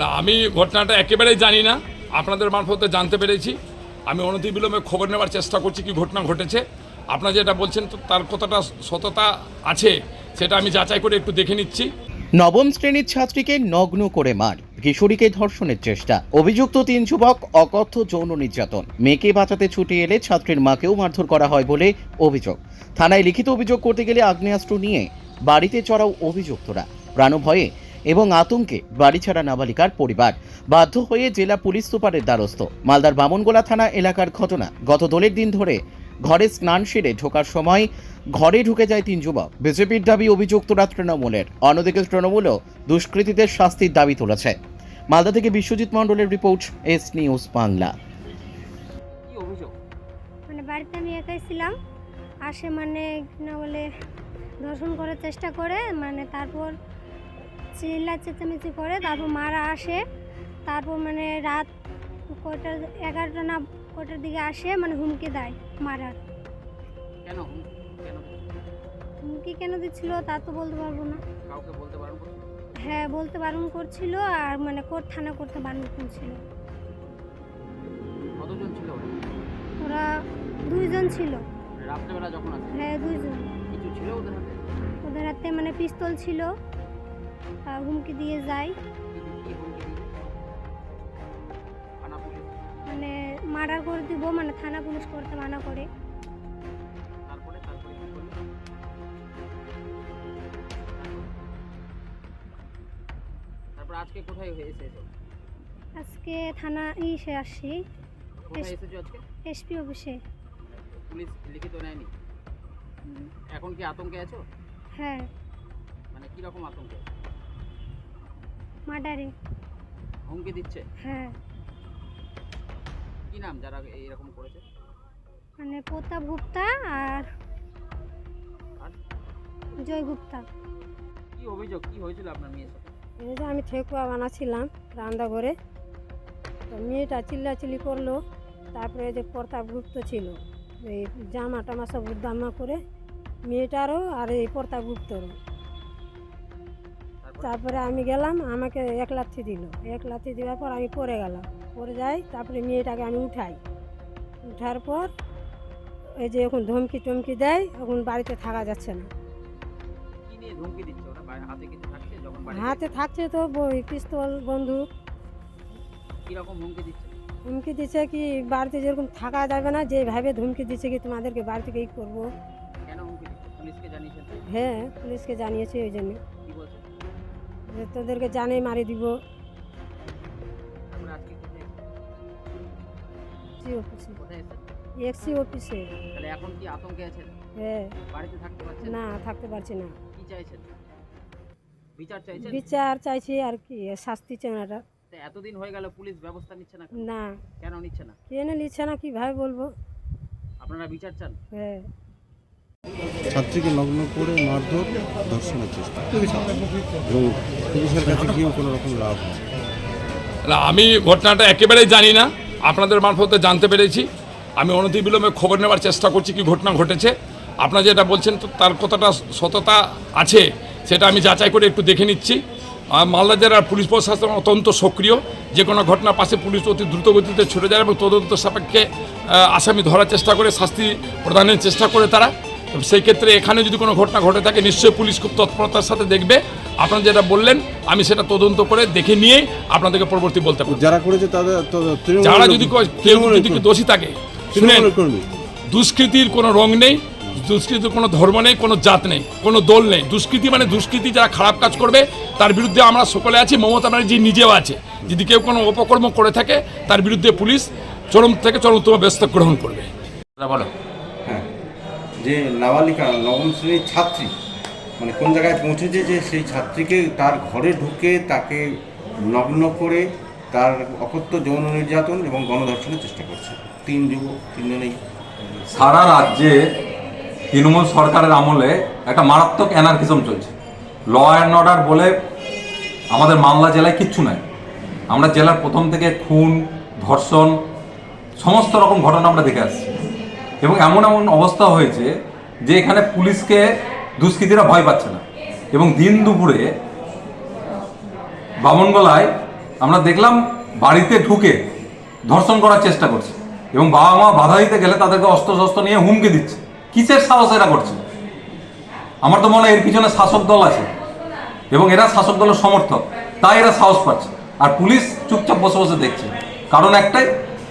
না, আমি ঘটনাটা একেবারেই জানি না। আপনাদের মারফতে জানতে পেরেছি। আমি অনতি বিলম্বে খবর নেওয়ার চেষ্টা করছি কি ঘটনা ঘটেছে। আপনারা যেটা বলছেন, তো তার কতটা সততা আছে, সেটা আমি যাচাই করে একটু দেখে নিচ্ছি। নবম শ্রেণির ছাত্রীকে নগ্ন করে মার, কিশোরীকে ধর্ষণের চেষ্টা। অভিযুক্ত তিন যুবক অকথ্য যৌন নির্যাতন। মেয়েকে বাঁচাতে ছুটে এলে ছাত্রীর মাকেও মারধর করা হয় বলে অভিযোগ। থানায় লিখিত অভিযোগ করতে গেলে আগ্নেয়াস্ত্র নিয়ে বাড়িতে চড়াও অভিযুক্তরা। প্রাণভয়ে এবং আতঙ্কে বাড়ি ছাড়া নাবালিকার পরিবার। বাধ্য হয়ে জেলা পুলিশ সুপারের দ্বারস্থ। মালদার বামনগোলা থানা এলাকার ঘটনা। গত দোলের দিন ধরে ঘরে স্নান সেরে ঢোকার সময় ঘরে ঢুকে যায় তিন যুবক। বিজেপির দাবি অভিযুক্তরা তৃণমূলের। অন্যদিকে তৃণমূলও দুষ্কৃতীদের শাস্তির দাবি তুলেছে। মালদা থেকে বিশ্বজিৎ মণ্ডলের রিপোর্ট এস নিউজ বাংলা। মানে বাড়িতে আমি একাই ছিলাম। আসে মানে না বলে দর্শন করার চেষ্টা করে মানে তারপর চিল্লা চেঁচামেচি করে তারপর মারা আসে। তারপর মানে রাত কয়টা এগারোটা না কটার দিকে আসে মানে হুমকি দেয় মারার। কেন হুমকি কেন দিচ্ছিল তা তো বলতে পারব না। কাউকে বলতে বারণ হ্যাঁ বলতে বারণ করছিল আর মানে কোর্ট থানা করতে বারণ করছিল। কতজন ছিল ওরা? দুইজন ছিল। রাত্রেবেলা যখন হ্যাঁ দুইজন। কিছু ছিল ওদের হাতে? ওদের হাতে মানে পিস্তল ছিল। হুমকি দিয়ে যায়। মানে মার্ডার করে দিব মানে থানা পুলিশ করতে মানা করে। আজকে কোথায় হয়েছে আজকে থানা ইসে আসছি। এস- এসপি অফিসে। পুলিশ লিখিত নেয়নি? এখন কি আতঙ্কে আছো? হ্যাঁ। মানে কি রকম আতঙ্কে? মার্ডারে। হুমকি দিচ্ছে? হ্যাঁ। কি নাম যারা এইরকম করেছে? মানে প্রতাপ গুপ্তা আর আর? জয় গুপ্তা। কি অভিযোগ? কি হয়েছিল আপনার মেয়ের সাথে? এই যে আমি ঠেকুয়া বানাচ্ছিলাম রান্নাঘরে। তো মেয়েটা চিল্লাচিল্লি করল তারপরে এই যে প্রতাপ গুপ্ত ছিল এই জামা টামা সব উদ্দামা করে মেয়েটারও আর এই প্রতাপ গুপ্তরও। তারপর আমি গেলাম আমাকে এক লাথি দিল। এক লাথি দেওয়ার পর আমি পড়ে গেলাম। পড়ে যাই তারপরে মেয়েটাকে আমি উঠাই। উঠার পর এই যে এখন ধমকি টমকি দেয় এখন বাড়িতে থাকা যাচ্ছে না। হাতে থাকছে তো বই পিস্তল বন্দুক। হুমকি দিচ্ছে? কি বাড়িতে যেরকম থাকা যাবে না যেভাবে ধমকি দিচ্ছে কি তোমাদেরকে বাড়ি থেকে করব? হ্যাঁ পুলিশকে জানিয়েছে ওই জন্য। যে তোদেরকে জানে মারি দিব। অফিসে এক্সি তাহলে এখন কি আতঙ্কে আছেন? হ্যাঁ। বাড়িতে থাকতে পারছেন? না থাকতে পারছি না। কি চাইছেন? বিচার চাইছেন? বিচার চাইছি আর কি শাস্তি চেনাটা এতদিন হয়ে গেল পুলিশ ব্যবস্থা নিচ্ছে না না। কেন নিচ্ছে না? কেনে নিচ্ছে না কীভাবে বলব? আপনারা বিচার চান? হ্যাঁ। ছাত্রীকে নগ্ন করে মারধর ধর্ষণের চেষ্টা। এবং পুলিশের কাছে গিয়েও কোনো রকম লাভ হয় না। আমি ঘটনাটা একেবারেই জানি না। আপনাদের মারফতে জানতে পেরেছি। আমি অনতি বিলম্বে খবর নেওয়ার চেষ্টা করছি কি ঘটনা ঘটেছে। আপনারা যেটা বলছেন তো তার কতটা সততা আছে, সেটা আমি যাচাই করে একটু দেখে নিচ্ছি। মালদা জেলার পুলিশ প্রশাসন অত্যন্ত সক্রিয়। যে কোনো ঘটনা পাশে পুলিশ অতি দ্রুতগতিতে ছুটে যায় এবং তদন্ত সাপেক্ষে আসামি ধরার চেষ্টা করে, শাস্তি প্রদানের চেষ্টা করে তারা। সেই ক্ষেত্রে এখানে যদি কোনো ঘটনা ঘটে থাকে নিশ্চয়ই পুলিশ খুব তৎপরতার সাথে দেখবে। আপনারা যেটা বললেন আমি সেটা তদন্ত করে দেখে নিয়ে আপনাদেরকে পরবর্তী বলতে পারব। যারা করেছে তাদের যারা যদি কেউ যদি দোষী থাকে শুনেন দুষ্কৃতির কোনো রং নেই দুষ্কৃতির কোনো ধর্ম নেই কোনো জাত নেই কোনো দল নেই। দুষ্কৃতি মানে দুষ্কৃতি যারা খারাপ কাজ করবে তার বিরুদ্ধে আমরা সকলে আছি মমতা ব্যানার্জি নিজেও আছে। যদি কেউ কোনো অপকর্ম করে থাকে তার বিরুদ্ধে পুলিশ চরম থেকে চরমতম ব্যস্ত গ্রহণ করবে। বলো। যে নাবালিকা নবম শ্রেণির ছাত্রী মানে কোন জায়গায় পৌঁছেছে যে সেই ছাত্রীকে তার ঘরে ঢুকে তাকে নগ্ন করে তার অকথ্য যৌন নির্যাতন এবং গণধর্ষণের চেষ্টা করছে। তিন যুবক তিনজনেই সারা রাজ্যে তৃণমূল সরকারের আমলে একটা মারাত্মক অ্যানার্কিজম চলছে। ল অ্যান্ড অর্ডার বলে আমাদের মালদা জেলায় কিচ্ছু নাই। আমরা জেলার প্রথম থেকে খুন, ধর্ষণ, সমস্ত রকম ঘটনা আমরা দেখে আসছি। এবং এমন এমন অবস্থা হয়েছে যে এখানে পুলিশকে দুষ্কৃতীরা ভয় পাচ্ছে না। এবং দিন দুপুরে বামনগলায় আমরা দেখলাম বাড়িতে ঢুকে ধর্ষণ করার চেষ্টা করছে এবং বাবা মা বাধা দিতে গেলে তাদেরকে অস্ত্র শস্ত্র নিয়ে হুমকি দিচ্ছে। কিসের সাহস এরা করছে? আমার তো মনে হয় এর পিছনে শাসক দল আছে এবং এরা শাসক দলের সমর্থক, তাই এরা সাহস পাচ্ছে। আর পুলিশ চুপচাপ বসে বসে দেখছে। কারণ একটাই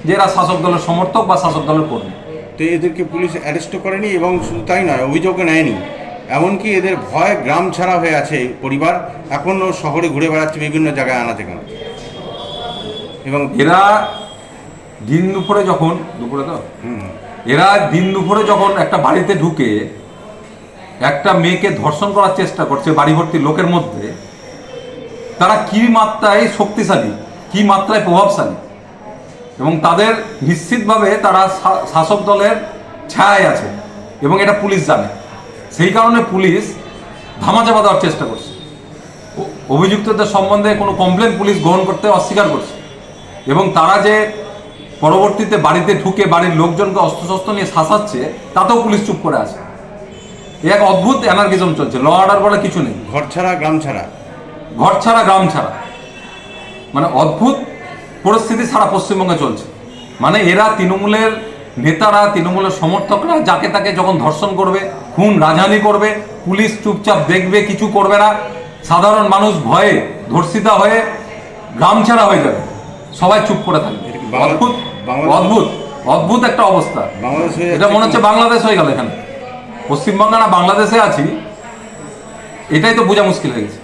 যে এরা শাসক দলের সমর্থক বা শাসক দলের কর্মী। তো এদেরকে পুলিশ অ্যারেস্টও করেনি এবং শুধু তাই নয় অভিযোগও নেয়নি। এমনকি এদের ভয় গ্রাম ছাড়া হয়ে আছে পরিবার। এখনও শহরে ঘুরে বেড়াচ্ছে বিভিন্ন জায়গায় আনাতে কানাতে এবং এরা দিন দুপুরে যখন দুপুরে তো? এরা দিন দুপুরে যখন একটা বাড়িতে ঢুকে একটা মেয়েকে ধর্ষণ করার চেষ্টা করছে বাড়ি ভর্তি লোকের মধ্যে তারা কি মাত্রায় শক্তিশালী কি মাত্রায় প্রভাবশালী? এবং তাদের নিশ্চিতভাবে তারা শাসক দলের ছায়ায় আছে এবং এটা পুলিশ জানে। সেই কারণে পুলিশ ধামাচাপা দেওয়ার চেষ্টা করছে। অভিযুক্তদের সম্বন্ধে কোনো কমপ্লেন পুলিশ গ্রহণ করতে অস্বীকার করছে। এবং তারা যে পরবর্তীতে বাড়িতে ঢুকে বাড়ির লোকজনকে অস্ত্রশস্ত্র নিয়ে শাসাচ্ছে তাতেও পুলিশ চুপ করে আছে। এ এক অদ্ভুত অ্যানার্কিজম চলছে। ল অর্ডার বলে কিছু নেই। ঘর ছাড়া গ্রাম ছাড়া? ঘর ছাড়া গ্রাম ছাড়া। মানে অদ্ভুত পরিস্থিতি সারা পশ্চিমবঙ্গে চলছে। মানে এরা তৃণমূলের নেতারা তৃণমূলের সমর্থকরা যাকে তাকে যখন ধর্ষণ করবে খুন রাজহানি করবে পুলিশ চুপচাপ দেখবে কিছু করবে না সাধারণ মানুষ ভয়ে ধর্ষিতা হয়ে গ্রাম ছাড়া হয়ে যাবে। সবাই চুপ করে থাকবে। অদ্ভুত অদ্ভুত অদ্ভুত একটা অবস্থা। এটা মনে হচ্ছে বাংলাদেশ হয়ে গেল এখানে। পশ্চিমবঙ্গ না বাংলাদেশে আছি এটাই তো বোঝা মুশকিল হয়ে গেছে।